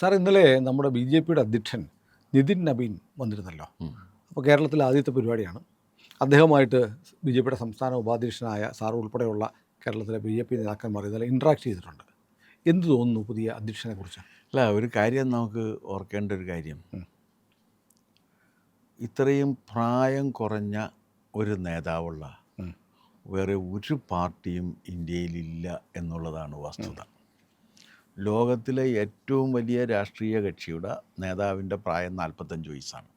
Sir ഇന്നലെ നമ്മുടെ B J പിയുടെ അധ്യക്ഷൻ നിതിൻ നബീൻ വന്നിരുന്നല്ലോ. അപ്പോൾ കേരളത്തിലെ ആദ്യത്തെ പരിപാടിയാണ്. അദ്ദേഹമായിട്ട് ബി ജെ പിയുടെ സംസ്ഥാന ഉപാധ്യക്ഷനായ സാർ ഉൾപ്പെടെയുള്ള കേരളത്തിലെ ബി ജെ പി നേതാക്കന്മാർ ഇന്നലെ ഇൻട്രാക്ട് ചെയ്തിട്ടുണ്ട്. എന്ത് തോന്നുന്നു പുതിയ അധ്യക്ഷനെ കുറിച്ച്? അല്ല ഒരു കാര്യം നമുക്ക് ഓർക്കേണ്ട ഒരു കാര്യം. ഇത്രയും പ്രായം കുറഞ്ഞ ഒരു നേതാവുള്ള വേറെ ഒരു പാർട്ടിയും ഇന്ത്യയിലില്ല എന്നുള്ളതാണ് വസ്തുത. ലോകത്തിലെ ഏറ്റവും വലിയ രാഷ്ട്രീയ കക്ഷിയുടെ നേതാവിന്റെ പ്രായം നാൽപ്പത്തഞ്ച് വയസ്സാണ്.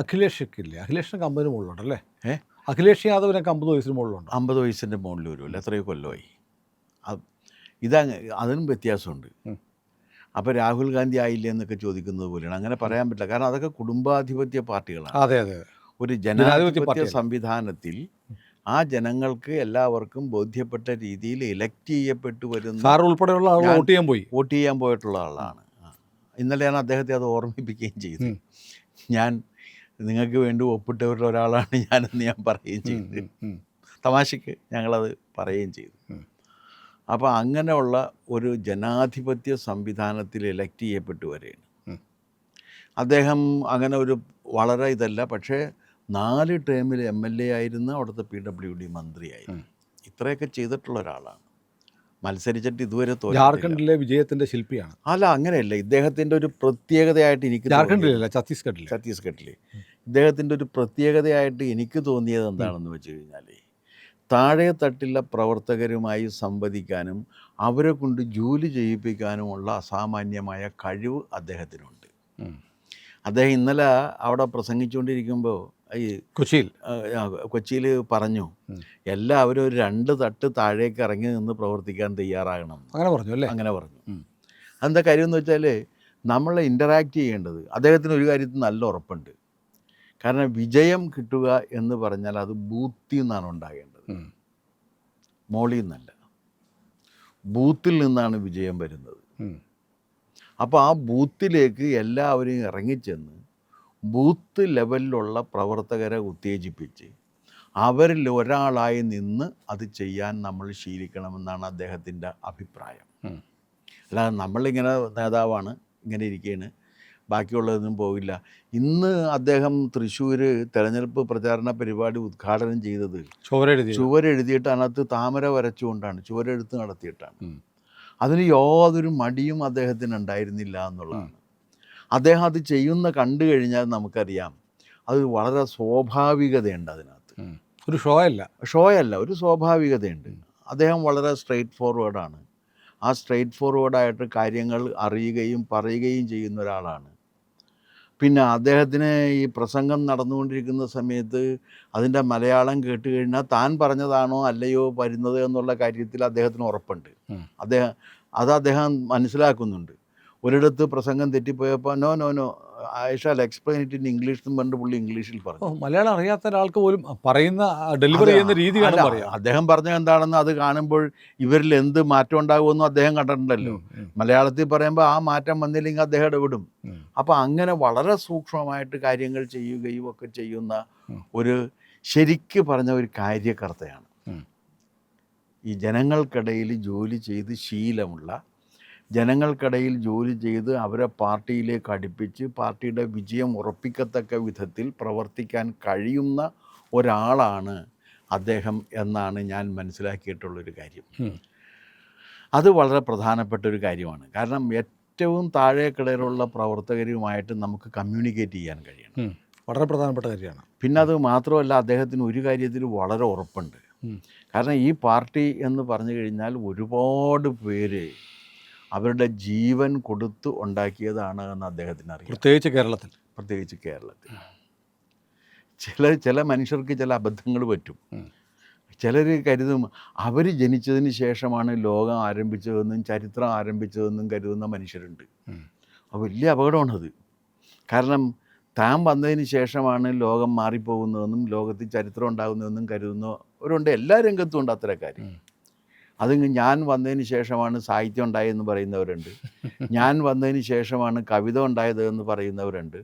അഖിലേഷൊക്കെ ഇല്ലേ അഖിലേഷിനൊക്കെ അമ്പതിന് മുകളിലുണ്ടല്ലേ ഏഹ് അഖിലേഷ് യാദവിനൊക്കെ അമ്പത് വയസ്സിന് മുകളിലുണ്ട്. അമ്പത് വയസ്സിന്റെ മുകളിൽ വരുമല്ലോ എത്രയോ കൊല്ലമായി. ഇതങ്ങ് അതിനും വ്യത്യാസമുണ്ട്. അപ്പോൾ രാഹുൽ ഗാന്ധി ആയില്ലേ എന്നൊക്കെ ചോദിക്കുന്നത് പോലെയാണ്. അങ്ങനെ പറയാൻ പറ്റില്ല. കാരണം അതൊക്കെ കുടുംബാധിപത്യ പാർട്ടികളാണ്. അതെ അതെ ഒരു ജനാധിപത്യ. സംവിധാനത്തിൽ ആ ജനങ്ങൾക്ക് എല്ലാവർക്കും ബോധ്യപ്പെട്ട രീതിയിൽ ഇലക്ട് ചെയ്യപ്പെട്ടു വരുന്ന സാർ ഉൾപ്പെടെയുള്ള ആളുകൾ ഞാൻ- വോട്ട് ചെയ്യാൻ പോയി. വോട്ട് ചെയ്യാൻ പോയിട്ടുള്ള ആളാണ്. ഇന്നലെയാണ് ഇന്നലെ അദ്ദേഹത്തെ അത് ഓർമ്മിപ്പിക്കുകയും ചെയ്തത് ഞാൻ നിങ്ങൾക്ക് വേണ്ടി ഒപ്പിട്ടവരിൽ ഒരാളാണ് ഞാനെന്ന് ഞാൻ പറയുകയും ഉം, ചെയ്തു. ഉം, ഉം. തമാശയ്ക്ക് ഞങ്ങളത് പറയുകയും ചെയ്തു. ഉം. അപ്പോൾ അങ്ങനെയുള്ള ഒരു ജനാധിപത്യ സംവിധാനത്തിൽ ഇലക്ട് ചെയ്യപ്പെട്ടു വരെയാണ്. ഉം. അദ്ദേഹം അങ്ങനെ ഒരു വളരെ ഇതല്ല പക്ഷേ നാല് ടേമിൽ എം എൽ എ ആയിരുന്ന അവിടുത്തെ പി ഡബ്ല്യു ഡി മന്ത്രിയായിരുന്നു ഇത്രയൊക്കെ ചെയ്തിട്ടുള്ള ഒരാളാണ്. മത്സരിച്ചിട്ട് ഇതുവരെ. ജാർഖണ്ഡിലെ വിജയത്തിന്റെ ശില്പിയാണ്. അല്ല അങ്ങനെയല്ല. ഇദ്ദേഹത്തിന്റെ ഒരു പ്രത്യേകതയായിട്ട് എനിക്ക് ജാർഖണ്ഡിലല്ല ഛത്തീസ്ഗഡിലെ. ഛത്തീസ്ഗഡിൽ ഇദ്ദേഹത്തിന്റെ ഒരു പ്രത്യേകതയായിട്ട് എനിക്ക് തോന്നിയത് എന്താണെന്ന് വെച്ച് കഴിഞ്ഞാൽ താഴെ തട്ടിലെ പ്രവർത്തകരുമായി സംവദിക്കാനും അവരെ കൊണ്ട് ജോലി ചെയ്യിപ്പിക്കാനുമുള്ള അസാമാന്യമായ കഴിവ് അദ്ദേഹത്തിനുണ്ട്. അദ്ദേഹം ഇന്നലെ അവിടെ പ്രസംഗിച്ചുകൊണ്ടിരിക്കുമ്പോൾ ഈ കൊച്ചിയിൽ? കൊച്ചിയിൽ പറഞ്ഞു. എല്ലാവരും ഒരു രണ്ട് തട്ട് താഴേക്ക് ഇറങ്ങി നിന്ന് പ്രവർത്തിക്കാൻ തയ്യാറാകണം. അങ്ങനെ പറഞ്ഞു അല്ലേ? അങ്ങനെ പറഞ്ഞു. അതെന്താ കാര്യം എന്ന് വെച്ചാൽ നമ്മൾ ഇന്ററാക്ട് ചെയ്യേണ്ടത് അദ്ദേഹത്തിന് ഒരു കാര്യത്തിൽ നല്ല ഉറപ്പുണ്ട്. കാരണം വിജയം കിട്ടുക എന്ന് പറഞ്ഞാൽ അത് ബൂത്തിൽ നിന്നാണ് ഉണ്ടാകേണ്ടത്. മോളിൽ നിന്നല്ല. ബൂത്തിൽ നിന്നാണ് വിജയം വരുന്നത്. അപ്പോൾ ആ ബൂത്തിലേക്ക് എല്ലാവരെയും ഇറങ്ങിച്ചെന്ന് ബൂത്ത് ലെവലിലുള്ള പ്രവർത്തകരെ ഉത്തേജിപ്പിച്ച് അവരിൽ ഒരാളായി നിന്ന് അത് ചെയ്യാൻ നമ്മൾ ശീലിക്കണമെന്നാണ് അദ്ദേഹത്തിന്റെ അഭിപ്രായം. അല്ലാതെ നമ്മളിങ്ങനെ നേതാവാണ് ഇങ്ങനെ ഇരിക്കുകയാണ് ബാക്കിയുള്ളതൊന്നും പോകില്ല ഇന്ന് അദ്ദേഹം തൃശ്ശൂർ തെരഞ്ഞെടുപ്പ് പ്രചാരണ പരിപാടി ഉദ്ഘാടനം ചെയ്തത് ചുവരെഴുതി ചുവരെഴുതിയിട്ട് അതിനകത്ത് താമര വരച്ചുകൊണ്ടാണ് ചുവരെഴുത്ത് നടത്തിയിട്ടാണ്. അതിന് യാതൊരു മടിയും അദ്ദേഹത്തിന് ഉണ്ടായിരുന്നില്ല എന്നുള്ളതാണ്. അദ്ദേഹം അത് ചെയ്യുന്ന കണ്ടു കഴിഞ്ഞാൽ നമുക്കറിയാം. അത് വളരെ സ്വാഭാവികതയുണ്ട് അതിനകത്ത്. ഒരു ഷോ അല്ല ഷോ അല്ല ഒരു സ്വാഭാവികതയുണ്ട്. അദ്ദേഹം വളരെ സ്ട്രെയിറ്റ് ഫോർവേഡാണ്. ആ സ്ട്രെയിറ്റ് ഫോർവേഡായിട്ട് കാര്യങ്ങൾ അറിയുകയും പറയുകയും ചെയ്യുന്ന ഒരാളാണ്. പിന്നെ അദ്ദേഹത്തിന് ഈ പ്രസംഗം നടന്നുകൊണ്ടിരിക്കുന്ന സമയത്ത് അതിന്റെ മലയാളം കേട്ട് കഴിഞ്ഞാൽ താൻ പറഞ്ഞതാണോ അല്ലയോ വരുന്നത് എന്നുള്ള കാര്യത്തിൽ അദ്ദേഹത്തിന് ഉറപ്പുണ്ട്. അദ്ദേഹം അത് അദ്ദേഹം മനസ്സിലാക്കുന്നുണ്ട്. ഒരിടത്ത് പ്രസംഗം തെറ്റിപ്പോയപ്പോൾ no no no I shall explain it in English എന്ന് പറഞ്ഞിട്ട് പുള്ളി ഇംഗ്ലീഷിൽ പറഞ്ഞു. മലയാളം അറിയാത്ത ഒരാൾക്ക് പോലും പറയുന്ന ഡെലിവറി ചെയ്യുന്ന രീതി അദ്ദേഹം പറഞ്ഞ എന്താണെന്ന് അത് കാണുമ്പോൾ ഇവരിൽ എന്ത് മാറ്റം ഉണ്ടാകുമെന്നും അദ്ദേഹം കണ്ടിട്ടുണ്ടല്ലോ. മലയാളത്തിൽ പറയുമ്പോൾ ആ മാറ്റം വന്നില്ലെങ്കിൽ അദ്ദേഹം ഇടപെടും. അപ്പോൾ അങ്ങനെ വളരെ സൂക്ഷ്മമായിട്ട് കാര്യങ്ങൾ ചെയ്യുകയും ഒക്കെ ചെയ്യുന്ന ഒരു ശരിക്ക് പറഞ്ഞ ഒരു കാര്യകർത്തയാണ്. ഈ ജനങ്ങൾക്കിടയിൽ ജോലി ചെയ്ത് ശീലമുള്ള ജനങ്ങൾക്കിടയിൽ ജോലി ചെയ്ത് അവരെ പാർട്ടിയിലേക്ക് അടുപ്പിച്ച് പാർട്ടിയുടെ വിജയം ഉറപ്പിക്കത്തക്ക വിധത്തിൽ പ്രവർത്തിക്കാൻ കഴിയുന്ന ഒരാളാണ് അദ്ദേഹം എന്നാണ് ഞാൻ മനസ്സിലാക്കിയിട്ടുള്ളൊരു കാര്യം. അത് വളരെ പ്രധാനപ്പെട്ട ഒരു കാര്യമാണ്. കാരണം ഏറ്റവും താഴേക്കിടയിലുള്ള പ്രവർത്തകരുമായിട്ട് നമുക്ക് കമ്മ്യൂണിക്കേറ്റ് ചെയ്യാൻ കഴിയണം. വളരെ പ്രധാനപ്പെട്ട കാര്യമാണ്. പിന്നെ അത് മാത്രമല്ല അദ്ദേഹത്തിന് ഒരു കാര്യത്തിൽ വളരെ ഉറപ്പുണ്ട്. കാരണം ഈ പാർട്ടി എന്ന് പറഞ്ഞു കഴിഞ്ഞാൽ ഒരുപാട് പേര് അവരുടെ ജീവൻ കൊടുത്ത് ഉണ്ടാക്കിയതാണ് എന്ന് അദ്ദേഹത്തിന് അറിയാം പ്രത്യേകിച്ച് കേരളത്തിൽ. പ്രത്യേകിച്ച് കേരളത്തിൽ. ചില ചില മനുഷ്യർക്ക് ചില അബദ്ധങ്ങൾ പറ്റും. ചിലർ കരുതും അവർ ജനിച്ചതിന് ശേഷമാണ് ലോകം ആരംഭിച്ചതെന്നും ചരിത്രം ആരംഭിച്ചതെന്നും കരുതുന്ന മനുഷ്യരുണ്ട്. അപ്പോൾ വലിയ അപകടമാണത്. കാരണം താൻ വന്നതിന് ശേഷമാണ് ലോകം മാറിപ്പോകുന്നതെന്നും ലോകത്തിൽ ചരിത്രം ഉണ്ടാകുന്നതെന്നും കരുതുന്നവരുണ്ട് എല്ലാ രംഗത്തും ഉണ്ട് അത്തരക്കാർ ഉം. അത് ഞാൻ വന്നതിന് ശേഷമാണ് സാഹിത്യം ഉണ്ടായതെന്ന് പറയുന്നവരുണ്ട്. ഞാൻ വന്നതിന് ശേഷമാണ് കവിത ഉണ്ടായത് എന്ന് പറയുന്നവരുണ്ട്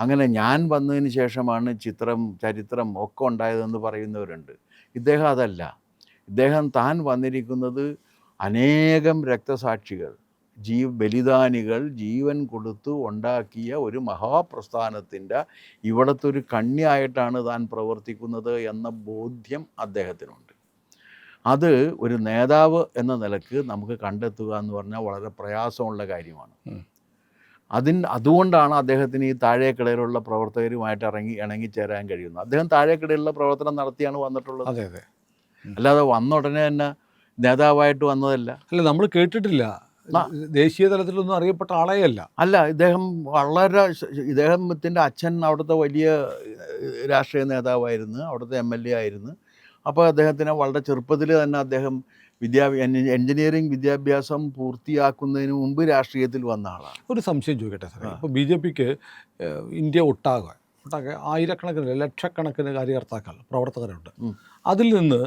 അങ്ങനെ ഞാൻ വന്നതിന് ശേഷമാണ് ചിത്രം ചരിത്രം ഒക്കെ ഉണ്ടായതെന്ന് പറയുന്നവരുണ്ട്. ഇദ്ദേഹം അതല്ല. ഇദ്ദേഹം താൻ വന്നിരിക്കുന്നത് അനേകം രക്തസാക്ഷികൾ ജീവ ബലിദാനികൾ ജീവൻ കൊടുത്ത് ഉണ്ടാക്കിയ ഒരു മഹാപ്രസ്ഥാനത്തിന്റെ ഇവിടുത്തെ ഒരു കണ്ണിയായിട്ടാണ് താൻ പ്രവർത്തിക്കുന്നത് എന്ന ബോധ്യം അദ്ദേഹത്തിനുണ്ട്. അത് ഒരു നേതാവ് എന്ന നിലയ്ക്ക് നമുക്ക് കണ്ടെത്തുക എന്ന് പറഞ്ഞാൽ വളരെ പ്രയാസമുള്ള കാര്യമാണ്. അതിന് അതിൻ അതുകൊണ്ടാണ് അദ്ദേഹത്തിന് ഈ താഴേക്കിടയിലുള്ള പ്രവർത്തകരുമായിട്ട് ഇറങ്ങി ഇണങ്ങിച്ചേരാൻ കഴിയുന്നത്. അദ്ദേഹം താഴേക്കിടയിലുള്ള പ്രവർത്തനം നടത്തിയാണ് വന്നിട്ടുള്ളത്. അതെ അതെ. അല്ലാതെ വന്ന ഉടനെ തന്നെ നേതാവായിട്ട് വന്നതല്ല. അല്ല നമ്മൾ കേട്ടിട്ടില്ല. ദേശീയ തലത്തിലൊന്നും അറിയപ്പെട്ട ആളേ അല്ല. അല്ല ഇദ്ദേഹം വളരെ ഇദ്ദേഹത്തിന്റെ അച്ഛൻ അവിടുത്തെ വലിയ രാഷ്ട്രീയ നേതാവായിരുന്നു. അവിടുത്തെ എം എൽ എ ആയിരുന്നു. അപ്പോൾ അദ്ദേഹത്തിന് വളരെ ചെറുപ്പത്തിൽ തന്നെ അദ്ദേഹം വിദ്യാ എൻജിനീയറിംഗ് വിദ്യാഭ്യാസം പൂർത്തിയാക്കുന്നതിന് മുമ്പ് രാഷ്ട്രീയത്തിൽ വന്ന ആളാണ്. ഒരു സംശയം ചോദിക്കട്ടെ സാറേ? ഇപ്പോൾ ബി ജെ പിക്ക് ഇന്ത്യ ഒട്ടാകെ ഒട്ടാകെ ആയിരക്കണക്കിന് ലക്ഷക്കണക്കിന് കാര്യകർത്താക്കൾ പ്രവർത്തകരുണ്ട്. അതിൽ നിന്ന്.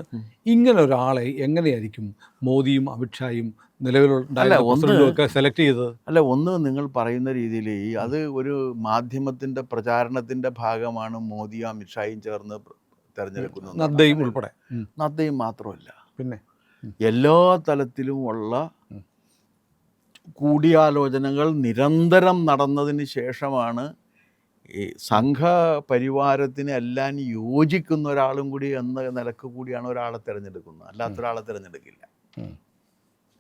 ഇങ്ങനെ ഒരാളെ എങ്ങനെയായിരിക്കും മോദിയും അമിത്ഷായും അല്ല, നിലവിലുള്ള സെലക്ട് ചെയ്തത്? അല്ല ഒന്ന് നിങ്ങൾ പറയുന്ന രീതിയിൽ അത് ഒരു മാധ്യമത്തിന്റെ പ്രചാരണത്തിന്റെ ഭാഗമാണ് മോദിയും അമിത്ഷായും ചേർന്ന് തെരഞ്ഞെടുക്കുന്നത് നദ്ദയും ഉൾപ്പെടെ. നദ്ദയും മാത്രമല്ല. പിന്നെ? എല്ലാ തലത്തിലും ഉള്ള കൂടിയാലോചനകൾ നിരന്തരം നടന്നതിന് ശേഷമാണ് ഈ സംഘപരിവാരത്തിന് എല്ലാം യോജിക്കുന്ന ഒരാളും കൂടി എന്ന നിലയ്ക്ക് കൂടിയാണ് ഒരാളെ തിരഞ്ഞെടുക്കുന്നത്. അല്ലാത്ത ഒരാളെ തിരഞ്ഞെടുക്കില്ല.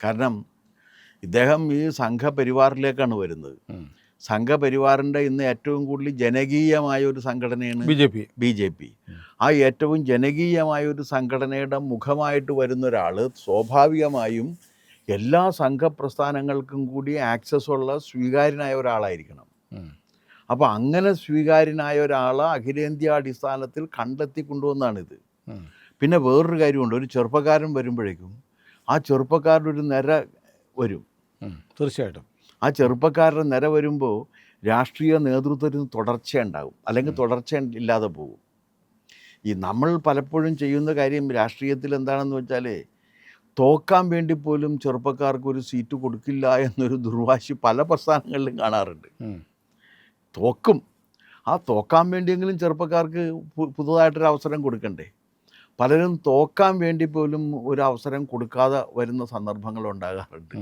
കാരണം ഇദ്ദേഹം ഈ സംഘപരിവാറിലേക്കാണ് വരുന്നത്. സംഘപരിവാറിന്റെ ഇന്ന് ഏറ്റവും കൂടുതൽ ജനകീയമായ ഒരു സംഘടനയാണ് B J P. B J P. ആ ഏറ്റവും ജനകീയമായ ഒരു സംഘടനയുടെ മുഖമായിട്ട് വരുന്ന ഒരാൾ സ്വാഭാവികമായും എല്ലാ സംഘപ്രസ്ഥാനങ്ങൾക്കും കൂടി ആക്സസ് ഉള്ള സ്വീകാര്യനായ ഒരാളായിരിക്കണം. അപ്പോൾ അങ്ങനെ സ്വീകാര്യനായ ഒരാളെ അഖിലേന്ത്യാ അടിസ്ഥാനത്തിൽ കണ്ടെത്തി കൊണ്ടുവന്നാണിത് ഇത് പിന്നെ വേറൊരു കാര്യമുണ്ട്. ഒരു ചെറുപ്പക്കാരൻ വരുമ്പോഴേക്കും ആ ചെറുപ്പക്കാരുടെ ഒരു നിര വരും. തീർച്ചയായിട്ടും. ആ ചെറുപ്പക്കാരുടെ നിര വരുമ്പോൾ രാഷ്ട്രീയ നേതൃത്വത്തിന് തുടർച്ചയുണ്ടാകും അല്ലെങ്കിൽ തുടർച്ച ഇല്ലാതെ പോകും. ഈ നമ്മൾ പലപ്പോഴും ചെയ്യുന്ന കാര്യം രാഷ്ട്രീയത്തിൽ എന്താണെന്ന് വെച്ചാൽ തോക്കാൻ വേണ്ടി പോലും ചെറുപ്പക്കാർക്ക് ഒരു സീറ്റ് കൊടുക്കില്ല എന്നൊരു ദുർവാശി പല പ്രസ്ഥാനങ്ങളിലും കാണാറുണ്ട്. തോക്കും. ആ തോക്കാൻ വേണ്ടിയെങ്കിലും ചെറുപ്പക്കാർക്ക് പുതുതായിട്ടൊരു അവസരം കൊടുക്കണ്ടേ? പലരും തോക്കാൻ വേണ്ടി പോലും ഒരു അവസരം കൊടുക്കാതെ വരുന്ന സന്ദർഭങ്ങൾ ഉണ്ടാകാറുണ്ട്.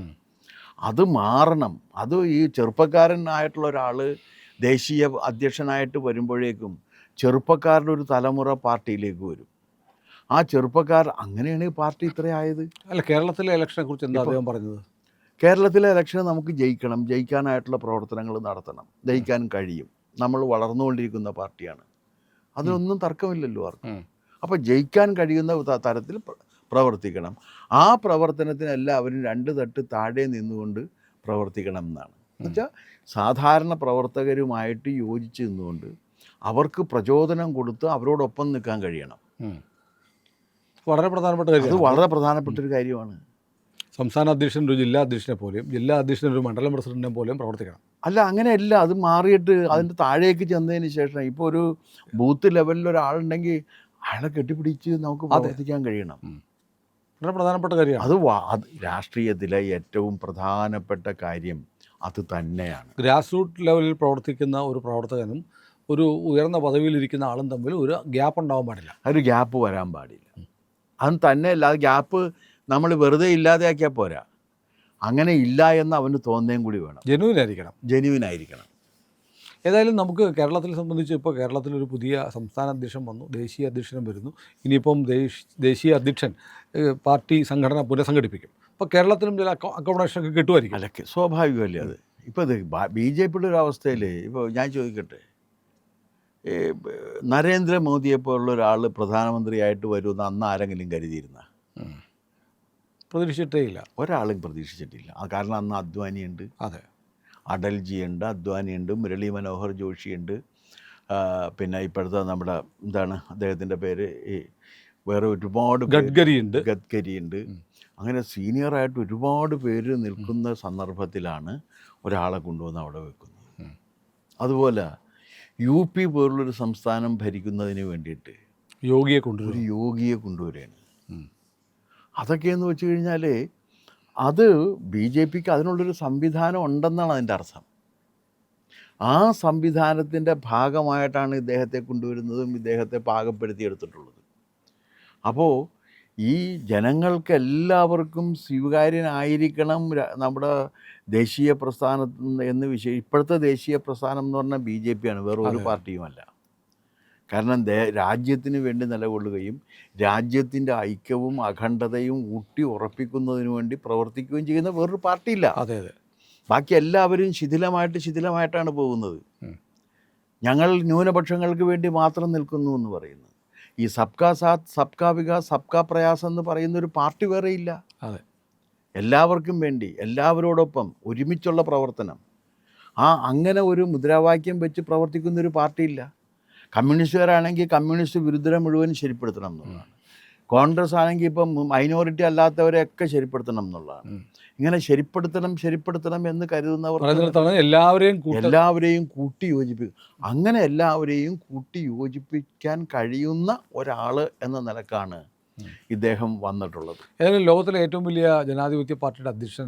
അത് മാറണം. അത് ഈ ചെറുപ്പക്കാരനായിട്ടുള്ള ഒരാൾ ദേശീയ അധ്യക്ഷനായിട്ട് വരുമ്പോഴേക്കും ചെറുപ്പക്കാരുടെ ഒരു തലമുറ പാർട്ടിയിലേക്ക് വരും. ആ ചെറുപ്പക്കാർ അങ്ങനെയാണ് ഈ പാർട്ടി ഇത്രയായത് അല്ല കേരളത്തിലെ ഇലക്ഷനെ കുറിച്ച് എന്താ അദ്ദേഹം പറഞ്ഞത്? കേരളത്തിലെ ഇലക്ഷൻ നമുക്ക് ജയിക്കണം ജയിക്കാനായിട്ടുള്ള പ്രവർത്തനങ്ങൾ നടത്തണം. ജയിക്കാൻ കഴിയും. നമ്മൾ വളർന്നുകൊണ്ടിരിക്കുന്ന പാർട്ടിയാണ്. അതിനൊന്നും തർക്കമില്ലല്ലോ ആർക്കും. അപ്പം അപ്പോൾ ജയിക്കാൻ കഴിയുന്ന തരത്തിൽ പ്രവർത്തിക്കണം. ആ പ്രവർത്തനത്തിന് എല്ലാവരും രണ്ട് തട്ട് താഴെ നിന്നുകൊണ്ട് പ്രവർത്തിക്കണം എന്നാണ്. എന്നുവെച്ചാൽ സാധാരണ പ്രവർത്തകരുമായിട്ട് യോജിച്ച് നിന്നുകൊണ്ട് അവർക്ക് പ്രചോദനം കൊടുത്ത് അവരോടൊപ്പം നിൽക്കാൻ കഴിയണം. വളരെ പ്രധാനപ്പെട്ട അത് വളരെ പ്രധാനപ്പെട്ട ഒരു കാര്യമാണ്. സംസ്ഥാന അധ്യക്ഷൻ ഒരു ജില്ലാ അധ്യക്ഷനെ പോലെയും ജില്ലാ അധ്യക്ഷൻ ഒരു മണ്ഡലം പ്രസിഡന്റിനെ പോലെയും പ്രവർത്തിക്കണം. അല്ല അങ്ങനെയല്ല. അത് മാറിയിട്ട് അതിന്റെ താഴേക്ക് ചെന്നതിന് ശേഷം ഇപ്പോൾ ഒരു ബൂത്ത് ലെവലിൽ ഒരാളുണ്ടെങ്കിൽ അയാളെ കെട്ടിപ്പിടിച്ച് നമുക്ക് പ്രവർത്തിക്കാൻ കഴിയണം. വളരെ പ്രധാനപ്പെട്ട കാര്യമാണ്. അത് രാഷ്ട്രീയത്തിലെ ഏറ്റവും പ്രധാനപ്പെട്ട കാര്യം അത് തന്നെയാണ്. ഗ്രാസ് റൂട്ട് ലെവലിൽ പ്രവർത്തിക്കുന്ന ഒരു പ്രവർത്തകനും ഒരു ഉയർന്ന പദവിയിലിരിക്കുന്ന ആളും തമ്മിൽ ഒരു ഗ്യാപ്പ് ഉണ്ടാവാൻ പാടില്ല. ഒരു ഗ്യാപ്പ് വരാൻ പാടില്ല. അത് തന്നെയല്ല അത് ഗ്യാപ്പ് നമ്മൾ വെറുതെ ഇല്ലാതെയാക്കിയാൽ പോരാ. അങ്ങനെ ഇല്ല എന്ന് അവന് തോന്നുകയും കൂടി വേണം. ജെനുവിനായിരിക്കണം. ആയിരിക്കണം ഏതായാലും നമുക്ക് കേരളത്തിനെ സംബന്ധിച്ച് ഇപ്പോൾ കേരളത്തിലൊരു പുതിയ സംസ്ഥാന അധ്യക്ഷൻ വന്നു ദേശീയ അധ്യക്ഷനും വരുന്നു. ഇനിയിപ്പം ദേശ് ദേശീയ അധ്യക്ഷൻ പാർട്ടി സംഘടന പുനഃസംഘടിപ്പിക്കും. അപ്പോൾ കേരളത്തിലും ചില അക്കോമഡേഷൻ ഒക്കെ കിട്ടുമായിരിക്കും. അല്ല സ്വാഭാവികമല്ലേ അത്? ഇപ്പോൾ ഇത് ബി ജെ പിയുടെ ഒരു അവസ്ഥയിൽ ഇപ്പോൾ ഞാൻ ചോദിക്കട്ടെ. നരേന്ദ്രമോദിയെ പോലുള്ള ഒരാൾ പ്രധാനമന്ത്രിയായിട്ട് വരുമെന്ന് അന്ന് ആരെങ്കിലും കരുതിയിരുന്ന. പ്രതീക്ഷിച്ചിട്ടേ ഇല്ല. ഒരാളും പ്രതീക്ഷിച്ചിട്ടില്ല. കാരണം അന്ന് അധ്വാനിയുണ്ട് അതെ. അടൽജിയുണ്ട് അദ്വാനിയുണ്ട് മുരളി മനോഹർ ജോഷിയുണ്ട്. ഉണ്ട് പിന്നെ ഇപ്പോഴത്തെ നമ്മുടെ എന്താണ് അദ്ദേഹത്തിന്റെ പേര്? ഈ വേറെ ഒരുപാട് പേര്. ഗഡ്കരി ഉണ്ട് ഗഡ്കരി ഉണ്ട് അങ്ങനെ സീനിയറായിട്ട് ഒരുപാട് പേര് നിൽക്കുന്ന സന്ദർഭത്തിലാണ് ഒരാളെ കൊണ്ടുവന്ന് അവിടെ വെക്കുന്നത്. അതുപോലെ യു പി പോലുള്ളൊരു സംസ്ഥാനം ഭരിക്കുന്നതിന് വേണ്ടിയിട്ട് യോഗിയെ കൊണ്ടുവരും ഒരു യോഗിയെ കൊണ്ടുവരികയാണ്. അതൊക്കെയെന്ന് വെച്ച് കഴിഞ്ഞാൽ അത് ബി ജെ പിക്ക് അതിനുള്ളൊരു സംവിധാനം ഉണ്ടെന്നാണ് അതിന്റെ അർത്ഥം. ആ സംവിധാനത്തിന്റെ ഭാഗമായിട്ടാണ് ഇദ്ദേഹത്തെ കൊണ്ടുവരുന്നതും ഇദ്ദേഹത്തെ പാകപ്പെടുത്തിയെടുത്തിട്ടുള്ളത്. അപ്പോൾ ഈ ജനങ്ങൾക്ക് എല്ലാവർക്കും സ്വീകാര്യനായിരിക്കണം നമ്മുടെ ദേശീയ പ്രസ്ഥാനം എന്ന് വിശേഷ ഇപ്പോഴത്തെ ദേശീയ പ്രസ്ഥാനം എന്ന് പറഞ്ഞാൽ ബി ജെ പി ആണ് വേറെ ഒരു പാർട്ടിയുമല്ല. കാരണം രാജ്യത്തിന് വേണ്ടി നിലകൊള്ളുകയും രാജ്യത്തിന്റെ ഐക്യവും അഖണ്ഡതയും ഊട്ടി ഉറപ്പിക്കുന്നതിന് വേണ്ടി പ്രവർത്തിക്കുകയും ചെയ്യുന്ന വേറൊരു പാർട്ടിയില്ല. അതെ അതെ. ബാക്കി എല്ലാവരും ശിഥിലമായിട്ട് ശിഥിലമായിട്ടാണ് പോകുന്നത്. ഞങ്ങൾ ന്യൂനപക്ഷങ്ങൾക്ക് വേണ്ടി മാത്രം നിൽക്കുന്നു എന്ന് പറയുന്നു. ഈ സബ്കാ സാത്ത് സബ്കാ വികാസ് സബ്കാ പ്രയാസം എന്ന് പറയുന്ന ഒരു പാർട്ടി വേറെ ഇല്ല അതെ. എല്ലാവർക്കും വേണ്ടി എല്ലാവരോടൊപ്പം ഒരുമിച്ചുള്ള പ്രവർത്തനം. ആ അങ്ങനെ ഒരു മുദ്രാവാക്യം വെച്ച് പ്രവർത്തിക്കുന്ന ഒരു പാർട്ടിയില്ല. കമ്മ്യൂണിസ്റ്റുകാരാണെങ്കിൽ കമ്മ്യൂണിസ്റ്റ് വിരുദ്ധരെ മുഴുവൻ ശരിപ്പെടുത്തണം എന്നുള്ളതാണ്. കോൺഗ്രസ് ആണെങ്കിൽ ഇപ്പം മൈനോറിറ്റി അല്ലാത്തവരെയൊക്കെ ശരിപ്പെടുത്തണം എന്നുള്ളതാണ്. ഇങ്ങനെ ശരിപ്പെടുത്തണം ശരിപ്പെടുത്തണം എന്ന് കരുതുന്നവർ എല്ലാവരെയും എല്ലാവരെയും കൂട്ടി യോജിപ്പിക്കും അങ്ങനെ എല്ലാവരെയും കൂട്ടി യോജിപ്പിക്കാൻ കഴിയുന്ന ഒരാൾ എന്ന നിലക്കാണ്. ഇദ്ദേഹം വന്നിട്ടുള്ളത്. ഏതായാലും ലോകത്തിലെ ഏറ്റവും വലിയ ജനാധിപത്യ പാർട്ടിയുടെ അധ്യക്ഷൻ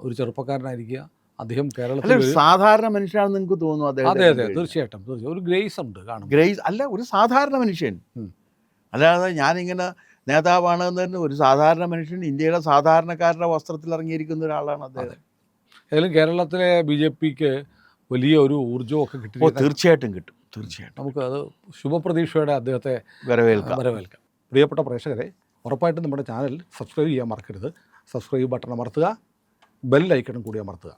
ഒരു ചെറുപ്പക്കാരനായിരിക്കുക. അദ്ദേഹം അല്ല കേരളത്തിൽ ഒരു സാധാരണ മനുഷ്യനാണെന്ന് നിങ്ങൾക്ക് തോന്നുന്നു അതെ അതെ അതെ തീർച്ചയായിട്ടും തീർച്ചയായും ഒരു ഗ്രേസ് ഉണ്ട് കാണും ഗ്രേസ് അല്ല ഒരു സാധാരണ മനുഷ്യൻ. ഉം. അല്ലാതെ ഞാനിങ്ങനെ നേതാവാണ് എന്ന് തന്നെ ഒരു സാധാരണ മനുഷ്യൻ ഇന്ത്യയുടെ സാധാരണക്കാരുടെ വസ്ത്രത്തിൽ ഇറങ്ങിയിരിക്കുന്ന ഒരാളാണ് അദ്ദേഹം. ഏതായാലും കേരളത്തിലെ ബി ജെ പിക്ക് വലിയ ഒരു ഊർജമൊക്കെ ഓ കിട്ടി തീർച്ചയായിട്ടും കിട്ടും തീർച്ചയായിട്ടും. നമുക്ക് അത് ശുഭപ്രതീക്ഷയോടെ അദ്ദേഹത്തെ വരവേൽക്കാം. വരവേൽക്കാം. പ്രിയപ്പെട്ട പ്രേക്ഷകരെ ഉറപ്പായിട്ടും നമ്മുടെ ചാനൽ സബ്സ്ക്രൈബ് ചെയ്യാൻ മറക്കരുത്. സബ്സ്ക്രൈബ് ബട്ടൺ അമർത്തുക ബെൽ ഐക്കണും കൂടി അമർത്തുക.